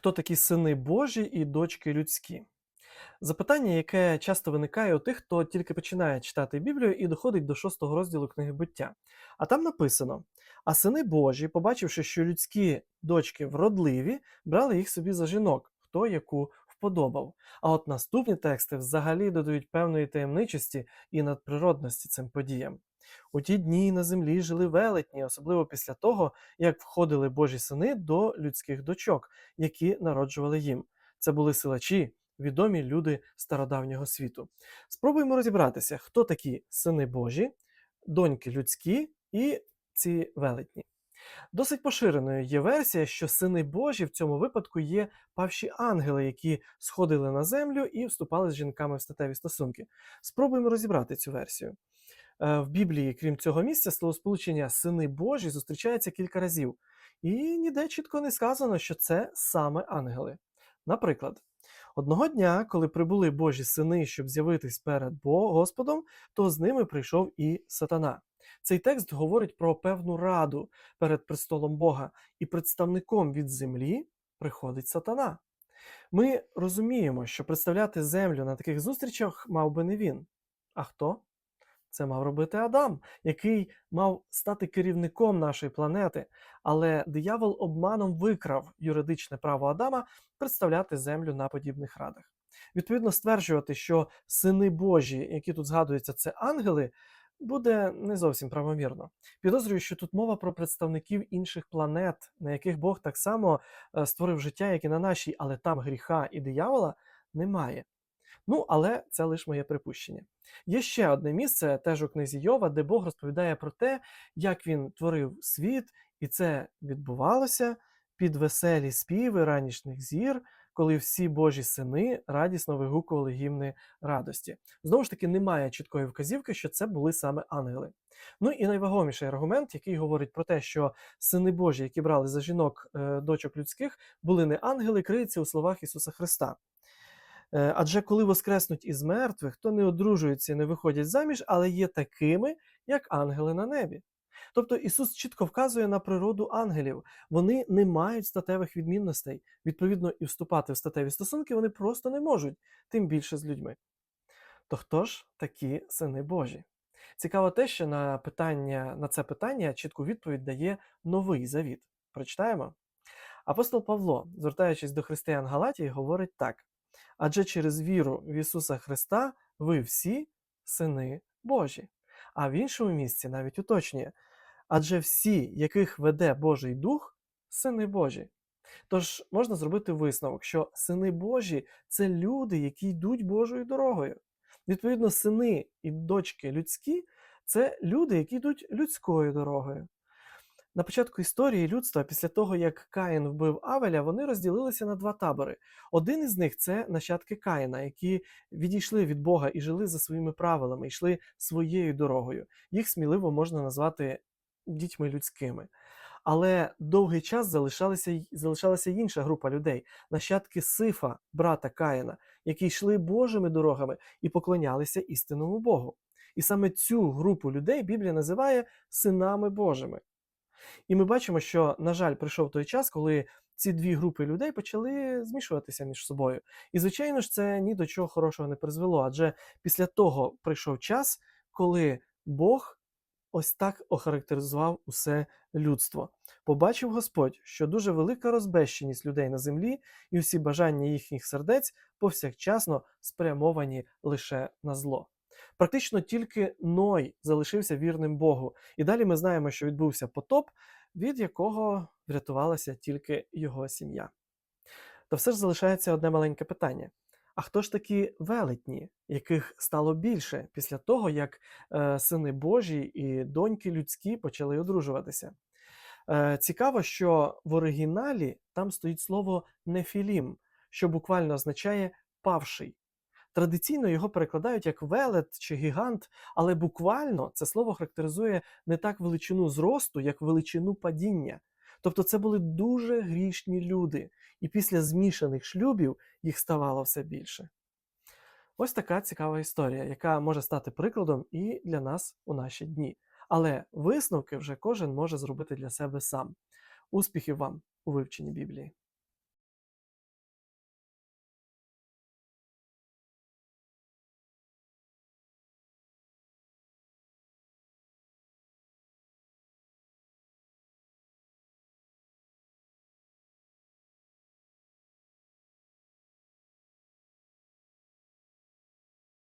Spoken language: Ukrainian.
Хто такі сини Божі і дочки людські? Запитання, яке часто виникає у тих, хто тільки починає читати Біблію і доходить до шостого розділу книги буття. А там написано: А сини Божі, побачивши, що людські дочки вродливі, брали їх собі за жінок, хто яку вподобав. А от наступні тексти взагалі додають певної таємничості і надприродності цим подіям. У ті дні на землі жили велетні, особливо після того, як входили Божі сини до людських дочок, які народжували їм. Це були силачі, відомі люди стародавнього світу. Спробуємо розібратися, хто такі сини Божі, доньки людські і ці велетні. Досить поширеною є версія, що сини Божі в цьому випадку є павші ангели, які сходили на землю і вступали з жінками в статеві стосунки. Спробуємо розібрати цю версію. Е, В Біблії, крім цього місця, словосполучення сини Божі зустрічається кілька разів, і ніде чітко не сказано, що це саме ангели. Наприклад, одного дня, коли прибули Божі сини, щоб з'явитись перед Господом, то з ними прийшов і сатана. Цей текст говорить про певну раду перед престолом Бога, і представником від землі приходить сатана. Ми розуміємо, що представляти землю на таких зустрічах мав би не він. А хто? Це мав робити Адам, який мав стати керівником нашої планети, але диявол обманом викрав юридичне право Адама представляти землю на подібних радах. Відповідно, стверджувати, що сини Божі, які тут згадуються, це ангели, буде не зовсім правомірно. Підозрюю, що тут мова про представників інших планет, на яких Бог так само е, створив життя, як і на нашій, але там гріха і диявола немає. Ну, але це лише моє припущення. Є ще одне місце, теж у книзі Йова, де Бог розповідає про те, як він творив світ, і це відбувалося під веселі співи ранішніх зір, коли всі Божі сини радісно вигукували гімни радості. Знову ж таки, немає чіткої вказівки, що це були саме ангели. Ну і найвагоміший аргумент, який говорить про те, що сини Божі, які брали за жінок е, дочок людських, були не ангели, криється у словах Ісуса Христа. Е, Адже коли воскреснуть із мертвих, то не одружуються не виходять заміж, але є такими, як ангели на небі. Тобто Ісус чітко вказує на природу ангелів. Вони не мають статевих відмінностей. Відповідно, і вступати в статеві стосунки вони просто не можуть, тим більше з людьми. То хто ж такі сини Божі? Цікаво те, що на питання на це питання чітку відповідь дає новий завіт. Прочитаємо. Апостол Павло, звертаючись до християн Галатії, говорить так: адже через віру в Ісуса Христа ви всі сини Божі. А в іншому місці навіть уточнює: адже всі, яких веде Божий Дух, сини Божі. Тож можна зробити висновок, що сини Божі це люди, які йдуть Божою дорогою. Відповідно, сини і дочки людські це люди, які йдуть людською дорогою. На початку історії людства, після того як Каїн вбив Авеля, вони розділилися на два табори. Один із них це нащадки Каїна, які відійшли від Бога і жили за своїми правилами, йшли своєю дорогою. Їх сміливо можна назвати дітьми людськими. Але довгий час залишалася, залишалася інша група людей, нащадки Сифа, брата Каїна, які йшли Божими дорогами і поклонялися істинному Богу. І саме цю групу людей Біблія називає синами Божими. І ми бачимо, що, на жаль, прийшов той час, коли ці дві групи людей почали змішуватися між собою. І, звичайно ж, це ні до чого хорошого не призвело. Адже після того прийшов час, коли Бог ось так охарактеризував усе людство. Побачив Господь, що дуже велика розбещеність людей на землі, і всі бажання їхніх сердець повсякчасно спрямовані лише на зло. Практично тільки Ной залишився вірним Богу, і далі ми знаємо, що відбувся потоп, від якого врятувалася тільки його сім'я. Та все ж залишається одне маленьке питання: а хто ж такі велетні, яких стало більше після того, як е, сини Божі і доньки людські почали одружуватися? Е, цікаво, що в оригіналі там стоїть слово нефілім, що буквально означає павший. Традиційно його перекладають як велет чи гігант, але буквально це слово характеризує не так величину зросту, як величину падіння. Тобто це були дуже грішні люди, і після змішаних шлюбів їх ставало все більше. Ось така цікава історія, яка може стати прикладом і для нас у наші дні. Але висновки вже кожен може зробити для себе сам. Успіхів вам у вивченні Біблії!